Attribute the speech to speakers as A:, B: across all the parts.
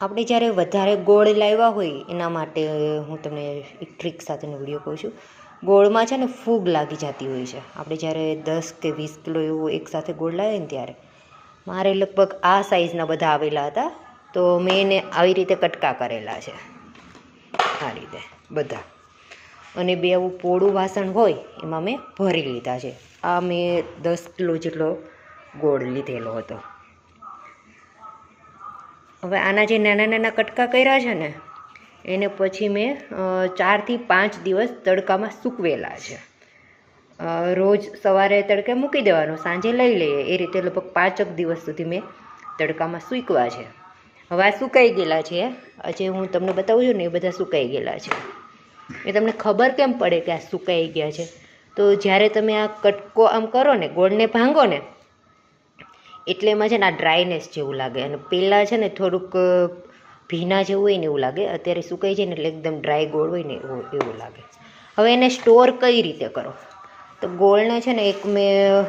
A: આપણે જ્યારે વધારે ગોળ લાવ્યા હોય, એના માટે હું તમને એક ટ્રીક સાથેનો વીડિયો કહું છું. ગોળમાં છે ને ફૂગ લાગી જતી હોય છે. આપણે જ્યારે દસ કે વીસ કિલો એવું એકસાથે ગોળ લાવીએ ને ત્યારે, મારે લગભગ આ સાઇઝના બધા આવેલા હતા, તો મેં એને આવી રીતે કટકા કરેલા છે. આ રીતે બધા. અને બે આવું પોળું વાસણ હોય, એમાં મેં ભરી લીધા છે. આ મેં દસ કિલો જેટલો ગોળ લીધેલો હતો. હવે આના જે નાના નાના કટકા કર્યા છે ને, એને પછી મેં ચારથી પાંચ દિવસ તડકામાં સૂકવેલા છે. રોજ સવારે તડકે મૂકી દેવાનો, સાંજે લઈ લઈએ. એ રીતે લગભગ પાંચક દિવસ સુધી મેં તડકામાં સૂકવા છે. હવે આ સુકાઈ ગયેલા છે. આજે હું તમને બતાવું છું ને, એ બધા સુકાઈ ગયેલા છે. એ તમને ખબર કેમ પડે કે આ સુકાઈ ગયા છે? તો જ્યારે તમે આ કટકો આમ કરો ને, ગોળને ભાંગો ને એટલે એમાં છે ને આ ડ્રાયનેસ જેવું લાગે. અને પહેલાં છે ને થોડુંક ભીના જેવું હોય ને એવું લાગે. અત્યારે સુકાઈ જાય ને એટલે એકદમ ડ્રાય ગોળ હોય ને એવું લાગે. હવે એને સ્ટોર કઈ રીતે કરો? તો ગોળને છે ને એક મેં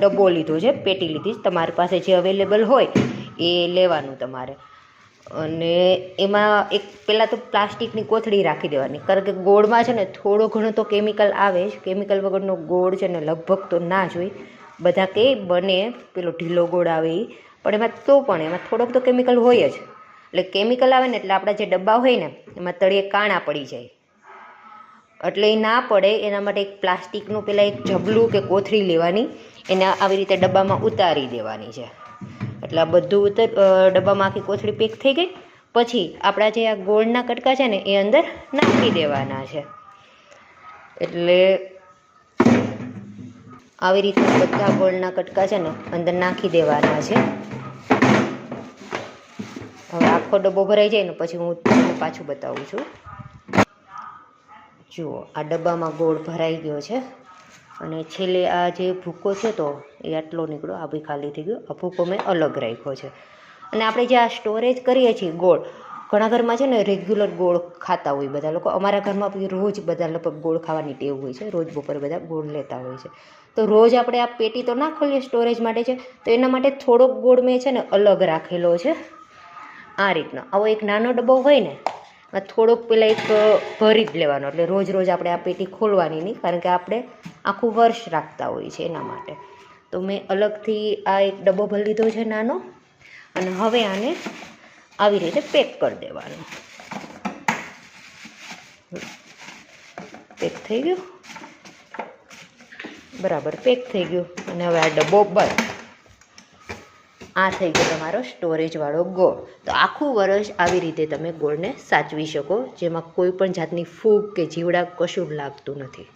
A: ડબ્બો લીધો છે, પેટી લીધી તમારી પાસે જે અવેલેબલ હોય એ લેવાનું તમારે. અને એમાં એક પહેલાં તો પ્લાસ્ટિકની કોથળી રાખી દેવાની. કારણ કે ગોળમાં છે ને થોડો ઘણો તો કેમિકલ આવે જ. કેમિકલ વગરનો ગોળ છે ને લગભગ તો ના જ હોય. બધા કે બને પેલો ઢીલો ગોળ આવે એ પણ એમાં તો પણ, એમાં થોડોક તો કેમિકલ હોય જ. એટલે કેમિકલ આવે ને એટલે આપણા જે ડબ્બા હોય ને, એમાં તળિયે કાણા પડી જાય. એટલે એ ના પડે, એના માટે એક પ્લાસ્ટિકનું પેલા એક જબલું કે કોથળી લેવાની, એને આવી રીતે ડબ્બામાં ઉતારી દેવાની છે. એટલે આ બધું ઉતર ડબ્બામાં આખી કોથળી પેક થઈ ગઈ, પછી આપણા જે આ ગોળના કટકા છે ને, એ અંદર નાખી દેવાના છે. એટલે આવી રીતે બધા ગોળના કટકા છે ને અંદર નાખી દેવાના છે. હવે આખો ડબ્બો ભરાઈ જાય ને પછી હું તમને પાછું બતાવું છું. જુઓ, આ ડબ્બામાં ગોળ ભરાઈ ગયો છે. અને છેલ્લે આ જે ભૂકો છે તો એ આટલો નીકળ્યો, આ ખાલી થઈ ગયો. આ ભૂકો મેં અલગ રાખ્યો છે. અને આપણે જે આ સ્ટોરેજ કરીએ છીએ ગોળ ઘણા ઘરમાં છે ને રેગ્યુલર ગોળ ખાતા હોય બધા લોકો. અમારા ઘરમાં પછી રોજ બધા લગભગ ગોળ ખાવાની ટેવ હોય છે. રોજ બપોરે બધા ગોળ લેતા હોય છે. તો રોજ આપણે આ પેટી તો ના ખોલીએ સ્ટોરેજ માટે છે. તો એના માટે થોડોક ગોળ મેં છે ને અલગ રાખેલો છે. આ રીતનો. આવો એક નાનો ડબ્બો હોય ને થોડોક પેલા એક ભરી જ લેવાનો. એટલે રોજ રોજ આપણે આ પેટી ખોલવાની નહીં, કારણ કે આપણે આખું વર્ષ રાખતા હોઈએ છીએ એના માટે. તો મેં અલગથી આ એક ડબ્બો ભરી લીધો છે નાનો. અને હવે આને આવી રીતે પેક કરી દેવાનું. પેક થઈ ગયું? બરાબર, પેક થઈ ગયું. અને હવે આ ડબ્બો બંધ. આ થઈ ગયો તમારો સ્ટોરેજવાળો ગોળ. તો આખું વર્ષ આવી રીતે તમે ગોળને સાચવી શકો, જેમાં કોઈ પણ જાતની ફૂગ કે જીવડા કશું લાગતું નથી.